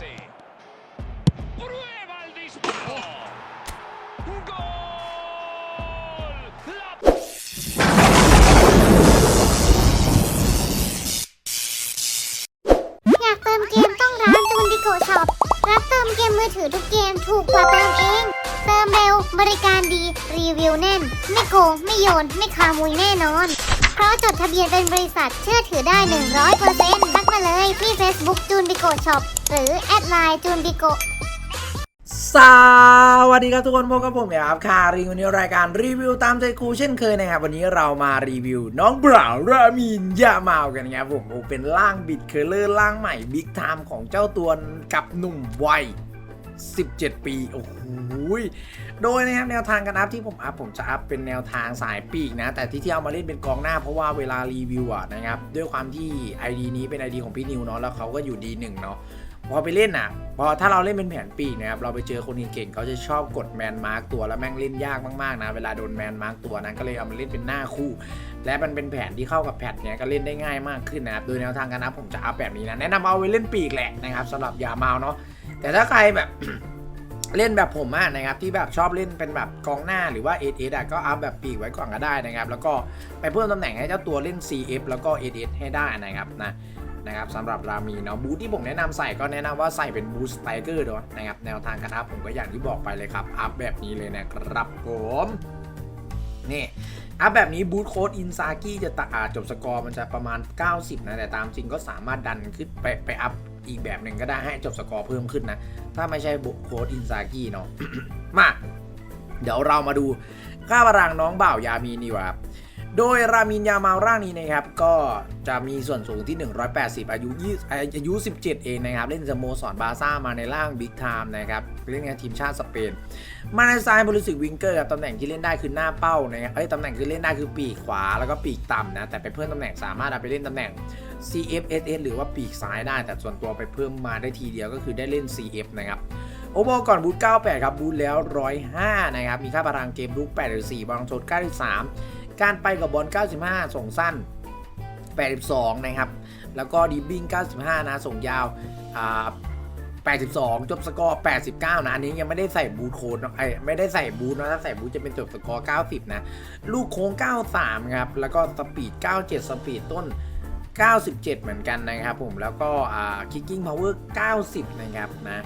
Messi. Prueba el disparo. ¡Gol! La อยากเติมเกมต้องร้านจูนดิโกช็อป รับเติมเกมมือถือทุกเกมถูกกว่าเติมเอง เติมเร็วบริการดีรีวิวแน่น ไม่โกง ไม่โยน ไม่ขโมยแน่นอน เพราะจดทะเบียนเป็นบริษัทเชื่อถือได้ 100% โกช็อปหรือแอดไลน์จูนบิโกสวัสดีครับทุกคนพบกับผมครับคาริงวันนี้รายการรีวิวตามใจครูเช่นเคยนะครับวันนี้เรามารีวิว น้องบราวรามินยามาลกันนะครับผมเป็นร่างบิดเคอร์เลอร์ร่างใหม่บิ๊กไทม์ของเจ้าตัวกับหนุ่มวัย 17 ปี โอ้โหโดยนะครับแนวทางการอัพที่ผมอัพผมจะอัพเป็นแนวทางสายปีกนะ แต่ที่ที่เอามาเล่นเป็นกองหน้าเพราะว่าเวลารีวิวอะนะครับ ด้วยความที่ ID นี้เป็น ID ของพี่นิวเนาะแล้วเขาก็อยู่ดีหนึ่งเนาะพอไปเล่นอะ พอถ้าเราเล่นเป็นแผนปีกนะครับ เราไปเจอคนเก่งๆเขาจะชอบกดแมนมาร์กตัวแล้วแม่งเล่นยากมากๆนะ เวลาโดนแมนมาร์กตัวนั้นก็เลยเอามาเล่นเป็นหน้าคู่ และมันเป็นแผนที่เข้ากับแพทเนี้ยก็เล่นได้ง่ายมากขึ้นนะครับ โดยแนวทางการนับผมจะอัพแบบนี้นะ แนะนำเอาไว้เล่นปีกแหละนะครับสำหรับยาเมาเนาะ แต่ถ้าใครแบบเล่นแบบผมอะนะครับที่แบบชอบเล่นเป็นแบบกองหน้าหรือว่าเอเอะก็อัพแบบปีกไว้ก่อนก็ได้นะครับ แล้วก็ไปเพิ่มตำแหน่งให้เจ้าตัวเล่น CF แล้วก็เอเให้ได้นะครับนะนะครับสำหรับรามีเนาะบูทที่ผมแนะนำใส่ก็แนะนำว่าใส่เป็นบูสไตเกอร์ด้วยนะครับแนวทางการอัพผมก็อย่างที่บอกไปเลยครับ อัพแบบนี้เลยนะครับผมนี่อัพแบบนี้บูทโค้ดอินซากิจะตะอาจบสกอร์มันจะประมาณ 90 นะ แต่ตามจริงก็สามารถดันขึ้นไปไปอัพ อีกแบบหนึ่งก็ได้ให้จบสกอร์เพิ่มขึ้นนะ ถ้าไม่ใช่โค้ดอินซากิเนาะมา เดี๋ยวเรามาดูค่าวรังน้องบ่าวยามีนี่ว่า โดยรามินยามาร่างนี้นะครับ ก็จะมีส่วนสูงที่ 180 อายุ20อายุ 17 เองนะครับ เล่นสโมสรบาซ่ามาในร่างบิ๊กไทม์นะครับเล่นงานทีมชาติสเปน มาในสไตล์บริสิกวิงเกอร์ครับตำแหน่งที่เล่นได้คือหน้าเป้านะครับเอ้ยตำแหน่งที่เล่นได้คือปีกขวาแล้วก็ปีกต่ำนะแต่ไปเพิ่มตำแหน่งสามารถเอาไปเล่นตำแหน่ง CFSS หรือว่าปีกซ้ายได้ แต่ส่วนตัวไปเพิ่มมาได้ทีเดียวก็คือได้เล่น CF นะครับโอเวอร์ก่อนบูท98 ครับบูทแล้ว 105 นะครับ มีค่าพลังเกมลุก84บอลชน93 การไปกับบอล 95 ส่งสั้น 82 นะครับ แล้วก็ดีบิ้ง 95 นะ ส่งยาวอ่า82 จบสกอร์ 89 นะ อันนี้ยังไม่ได้ใส่บูทโค้ดนะไอ้ไม่ได้ใส่บูทนะ ถ้าใส่บูทจะเป็นจบสกอร์ 90 นะ ลูกโค้ง 93 ครับ แล้วก็สปีด 97 สปีดต้น 97 เหมือนกันนะครับผม แล้วก็อ่าคิกกิ้งพาวเวอร์ 90 นะครับนะ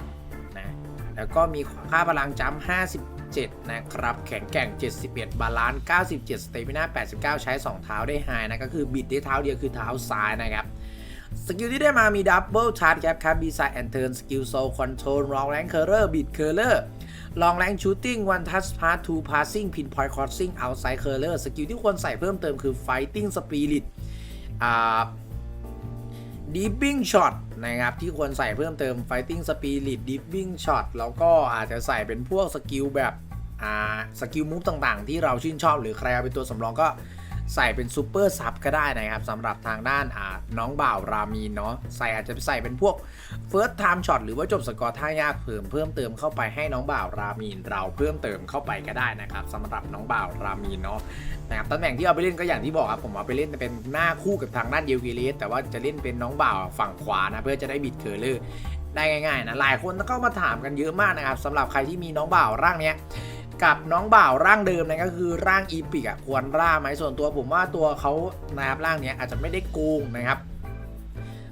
นะ แล้วก็มีค่าพลังจัมป์ 7 นะครับ แข็งแกร่ง 71 บาลานซ์ 97 สเตมิน่า89 ใช้ 2 เท้าได้ไฮนะ ก็คือบิดได้เท้าเดียวคือเท้าซ้ายนะครับสกิลที่ได้มามีดับเบิลชาร์จครับครับบีไซแอนเทิร์นสกิลโซคอนโทรลลองแรงเคอร์เลอร์บิดเคอร์เลอร์ลองแรงชูตติ้งวันทัชพาร์ททูพาสซิ่งพินพอยต์คอร์ซิ่งเอาไซเคอร์เลอร์สกิลที่ควรใส่เพิ่มเติมคือไฟติ้งสปิริตอ่า Deeping Shot นะครับที่ควรใส่เพิ่มเติม Fighting Spirit Deeping Shot แล้วก็อาจจะใส่เป็นพวกสกิลแบบ สกิลมูฟต่างๆ ที่เราชื่นชอบหรือใครเอาเป็นตัวสำรองก็ใส่เป็นซูเปอร์ซับก็ได้นะครับสำหรับทางด้านน้องบ่าวรามีนเนาะใส่อาจจะใส่เป็นพวก First Time Shot หรือว่าจบสกอร์ท่ายากเพิ่มเพิ่มเติมเข้าไปให้น้องบ่าวรามีนเราเพิ่มเติมเข้าไปก็ได้นะครับสำหรับน้องบ่าวรามีนเนาะนะครับตำแหน่งที่เอาไปเล่นก็อย่างที่บอกครับผมเอาไปเล่นเป็นหน้าคู่กับทางด้านเยลกิเลสแต่ว่าจะเล่นเป็นน้องบ่าวฝั่งขวานะเพื่อจะได้บิดเคอร์เลอร์ได้ง่ายๆนะหลายคนก็มาถามกันเยอะมากนะครับสำหรับใครที่มีน้องบ่าวร่างเนี้ย กับน้องบ่าวร่างเดิมนะก็คือร่างอีพิกอะควรร่าไหมส่วนตัวผมว่าตัวเขานะครับร่างเนี้ยอาจจะไม่ได้โกงนะครับ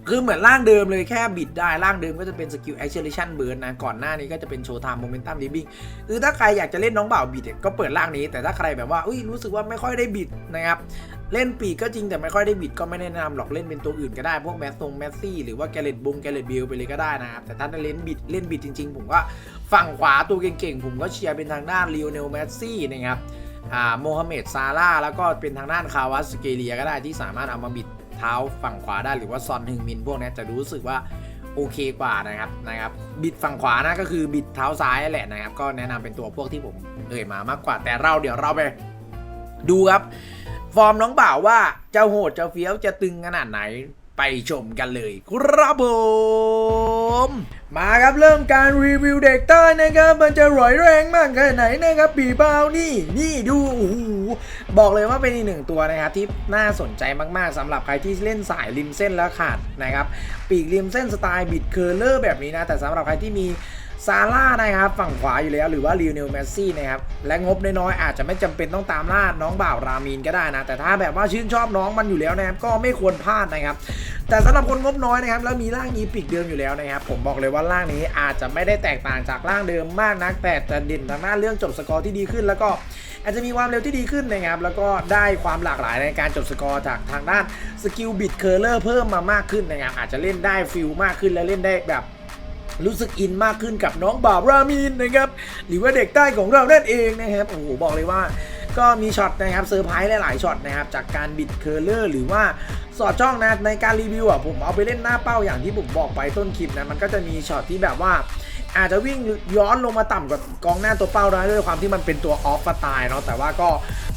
คือเหมือนร่างเดิมเลยแค่บิดได้ร่างเดิมก็จะเป็นสกิล acceleration burn นะก่อนหน้านี้ก็จะเป็นโชว์ไทม์โมเมนตัมดิบิ้งคือถ้าใครอยากจะเล่นน้องบ่าวบิดเนี่ยก็เปิดร่างนี้ แต่ถ้าใครแบบว่าอุ้ยรู้สึกว่าไม่ค่อยได้บิดนะครับ เล่นปีกก็จริงแต่ไม่ค่อยได้บิดก็ไม่แนะนำหรอกเล่นเป็นตัวอื่นก็ได้ พวกแมสซงแมสซี่หรือว่าแกเลตบุงแกเลตบิลไปเลยก็ได้นะครับแต่ถ้าเล่นบิดเล่นบิดจริง ๆ ผมก็ฝั่งขวาตัวเก่งๆ ผมก็เชียร์เป็นทางด้านลิโอเนลแมสซี่นะครับอ่าโมฮัมเหม็ดซาร่าแล้วก็เป็นทางด้านคาวัสเกเลียก็ได้ที่สามารถเอามาบิดเท้าฝั่งขวาได้หรือว่าซอนฮึงมินพวกนี้จะรู้สึกว่าโอเคกว่านะครับนะครับบิดฝั่งขวานะก็คือบิดเท้าซ้ายแหละนะครับ ก็แนะนำเป็นตัวพวกที่ผมเอ่ยมามากกว่า แต่เราเดี๋ยวเราไปดูครับ ฟอร์มน้องบ่าวว่าจะโหดจะเฟี้ยวจะตึงขนาดไหนไปชมกันเลยครับผมมาครับเริ่มการรีวิวเด็กใต้นะครับมันจะร่อยแรงมากแค่ไหนนะครับปีเบานี่นี่ดูโอ้โหบอกเลยว่าเป็นอีกหนึ่งตัวนะครับที่น่าสนใจมากๆสำหรับใครที่เล่นสายริมเส้นแล้วขาดนะครับปีกริมเส้นสไตล์บิดเคอร์เลอร์แบบนี้นะแต่สำหรับใครที่มี ซาร่านะครับฝั่งขวาอยู่แล้วหรือว่าลิวเนลเมสซี่นะครับและงบน้อยๆอาจจะไม่จำเป็นต้องตามล่าน้องบ่าวรามีนก็ได้นะ แต่ถ้าแบบว่าชื่นชอบน้องมันอยู่แล้วนะครับก็ไม่ควรพลาดนะครับ แต่สำหรับคนงบน้อยนะครับแล้วมีร่างอีพิกเดิมอยู่แล้วนะครับ ผมบอกเลยว่าร่างนี้อาจจะไม่ได้แตกต่างจากร่างเดิมมากนัก แต่จะเด่นทางด้านเรื่องจบสกอร์ที่ดีขึ้น แล้วก็อาจจะมีความเร็วที่ดีขึ้นนะครับแล้วก็ได้ความหลากหลายในการจบสกอร์จากทางด้านสกิลบิดเคอร์เลอร์เพิ่มมามากขึ้นนะครับอาจจะเล่นได้ฟิลมากขึ้นและเล่นได้แบบ รู้สึกอินมากขึ้นกับน้องบาวรามีนนะครับหรือว่าเด็กใต้ของเรานั่นเองนะครับโอ้โหบอกเลยว่าก็มีช็อตนะครับเซอร์ไพรส์หลายๆช็อตนะครับจากการบิดเคอร์เลอร์หรือว่าสอดช่องนะในการรีวิวอะผมเอาไปเล่นหน้าเป้าอย่างที่ผมบอกไปต้นคลิปนะมันก็จะมีช็อตที่แบบว่าอาจจะวิ่งย้อนลงมาต่ำกว่ากองหน้าตัวเป้าได้ด้วยความที่มันเป็นตัวออฟตล์เนาะแต่ว่าก็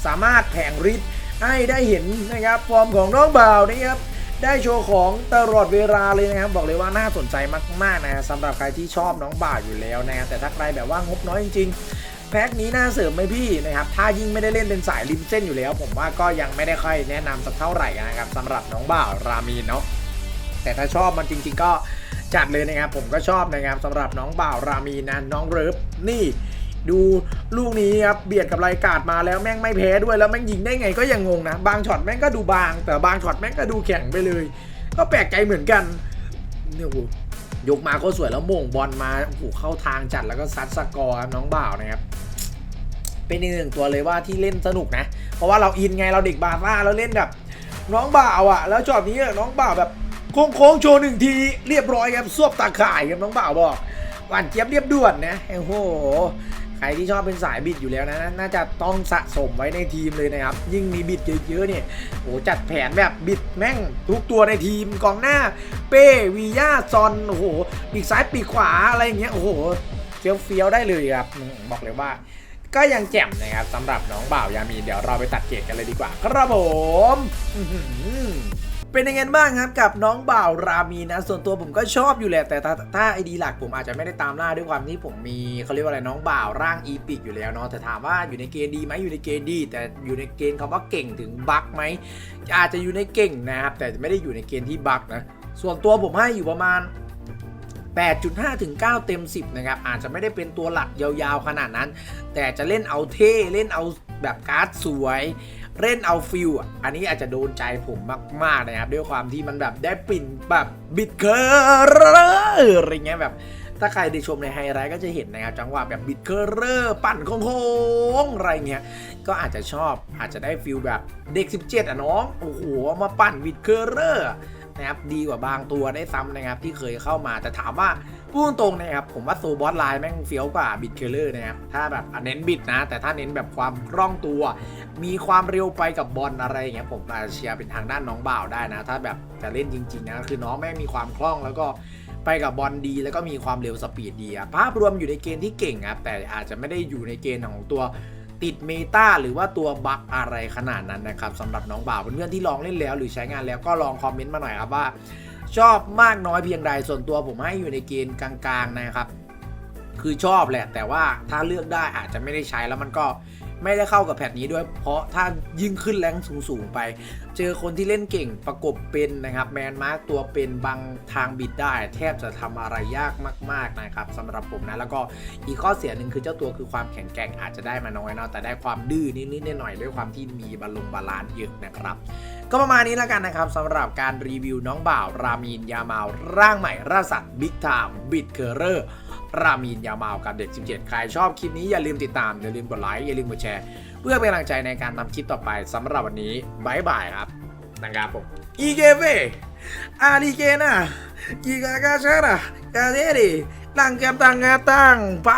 สามารถแผงฤทธิ์ให้ได้เห็นนะครับฟอร์มของน้องบ่าวนะครับ ได้โชว์ของตลอดเวลาเลยนะครับ บอกเลยว่าน่าสนใจมากๆนะสำหรับใครที่ชอบน้องบ่าวอยู่แล้วนะแต่ถ้าใครแบบว่างบน้อยจริงๆ แพ็คนี้น่าเสริมไหมพี่นะครับถ้ายิ่งไม่ได้เล่นเป็นสายริมเส้นอยู่แล้ว ผมว่าก็ยังไม่ได้ค่อยแนะนำสักเท่าไหร่นะครับสำหรับน้องบ่าวรามีนเนาะแต่ถ้าชอบมันจริง ๆ ก็จัดเลยนะครับผมก็ชอบนะครับสำหรับน้องบ่าวรามีนะน้องเริฟนี่ ดูลูกนี้ครับเบียดกับรายการมาแล้วแม่งไม่แพ้ด้วยแล้วแม่งยิงได้ไงก็ยังงงนะ บางช็อตแม่งก็ดูบาง แต่บางช็อตแม่งก็ดูแข็งไปเลย ก็แปลกใจเหมือนกันเนี่ยโอ้โหยกมาก็สวยแล้วโมงบอลมาโอ้โหเข้าทางจัดแล้วก็ซัดสกอร์ครับน้องบ่าวนะครับเป็นอีกหนึ่งตัวเลยว่าที่เล่นสนุกนะ เพราะว่าเราอินไงเราเด็กบาซ่าแล้วเล่นแบบน้องบ่าวอะ แล้วช็อตนี้น้องบ่าวแบบโค้งๆโชว์หนึ่งทีเรียบร้อยครับซวบตาข่ายครับน้องบ่าวบอกหวานเจี๊ยบเรียบด่วนนะโอ้โห ใครที่ชอบเป็นสายบิดอยู่แล้วนะน่าจะต้องสะสมไว้ในทีมเลยนะครับ ยิ่งมีบิดเยอะๆเนี่ยโอ้จัดแผนแบบบิดแม่งทุกตัวในทีมกองหน้า เป้วีย่าซอนโอ้โหปีกซ้ายปีกขวาอะไรอย่างเงี้ยโอ้โหเฟี้ยวเฟี้ยวๆได้เลยครับบอกเลยว่า ก็ยังแจ่มนะครับสำหรับน้องบ่าวยามีเดี๋ยวเราไปตัดเกรดกันเลยดีกว่า ครับผม เป็นยังไงบ้างครับกับน้องบ่าวรามีนะ ส่วนตัวผมก็ชอบอยู่แหละแต่ถ้าถ้าไอดีหลักผมอาจจะไม่ได้ตามล่าด้วยความที่ผมมีเขาเรียกว่าอะไรน้องบ่าวร่างอีพิกอยู่แล้วเนาะแต่ถามว่าอยู่ในเกณฑ์ดีไหมอยู่ในเกณฑ์ดี แต่อยู่ในเกณฑ์คำว่าเก่งถึงบั๊กไหมอาจจะอยู่ในเก่งนะครับแต่ไม่ได้อยู่ในเกณฑ์ที่บั๊กนะส่วนตัวผมให้อยู่ประมาณ8.5 ถึง 9 เต็ม 10 นะครับ อาจจะไม่ได้เป็นตัวหลักยาวๆ ขนาดนั้น แต่จะเล่นเอาเท่ เล่นเอาแบบการ์ดสวย เล่นเอาฟิลอะ อันนี้อาจจะโดนใจผมมาก ๆ นะครับ ด้วยความที่มันแบบได้ปิ่นแบบบิดเคอร์อะไรเงี้ยแบบ ถ้าใครได้ชมในไฮไลท์ก็จะเห็นนะครับ จังหวะแบบบิดเคอร์ปั่นโค้งๆอะไรเงี้ยก็อาจจะชอบอาจจะได้ฟิลแบบเด็ก 17 อะน้อง โอ้โห มาปั่นบิดเคอร์นะครับดีกว่าบางตัวได้ซ้ำนะครับที่เคยเข้ามาแต่ถามว่า พูดตรงๆนะครับผมว่าโซบอสไลน์แม่งเฟี้ยวกว่าบิดเคอร์นะครับถ้าแบบเน้นบิดนะ แต่ถ้าเน้นแบบความคล่องตัว มีความเร็วไปกับบอลอะไรอย่างเงี้ยผมอาจจะเชียร์เป็นทางด้านน้องบ่าวได้นะ ถ้าแบบจะเล่นจริงๆนะคือน้องแม่งมีความคล่องแล้วก็ไปกับบอลดี แล้วก็มีความเร็วสปีดดีอะภาพรวมอยู่ในเกณฑ์ที่เก่งครับแต่อาจจะไม่ได้อยู่ในเกณฑ์ของตัวติดเมตาหรือว่าตัวบั๊กอะไรขนาดนั้นนะครับสำหรับน้องบ่าวเพื่อนๆที่ลองเล่นแล้ว หรือใช้งานแล้วก็ลองคอมเมนต์มาหน่อยครับว่า ชอบมากน้อยเพียงใดส่วนตัวผมให้อยู่ในเกณฑ์กลางๆนะครับ คือชอบแหละ แต่ว่าถ้าเลือกได้อาจจะไม่ได้ใช้แล้วมันก็ ไม่ได้เข้ากับแพทนี้ด้วย เพราะถ้ายิ่งขึ้นแรงสูงๆไป เจอคนที่เล่นเก่งประกบเป็นนะครับแมนมาร์กตัวเป็นบางทางบิดได้ แทบจะทำอะไรยากมากๆนะครับสำหรับผมนะแล้วก็อีกข้อเสียหนึ่งคือเจ้าตัวคือความแข็งแกร่งอาจจะได้มาน้อยเนาะแต่ได้ความดื้อนิดๆหน่อยๆด้วยความที่มีบอลลงบาลานซ์เยอะนะครับก็ประมาณนี้แล้วกันนะครับสำหรับการรีวิวน้องบ่าว รามีนยามาลร่างใหม่ราสัตบิ๊กไทม์บิดเคอร์เรอร์ รามีนยามาวกับเด็ก 17 ใครชอบคลิปนี้อย่าลืมติดตาม อย่าลืมกดไลค์อย่าลืมกดแชร์ เพื่อเป็นกำลังใจในการทำคลิปต่อไปสำหรับวันนี้บายบายครับนะครับผมอีเกเฟอารีเกนะกีกากาชาระกาเดรีลังแกมตังกาตังไป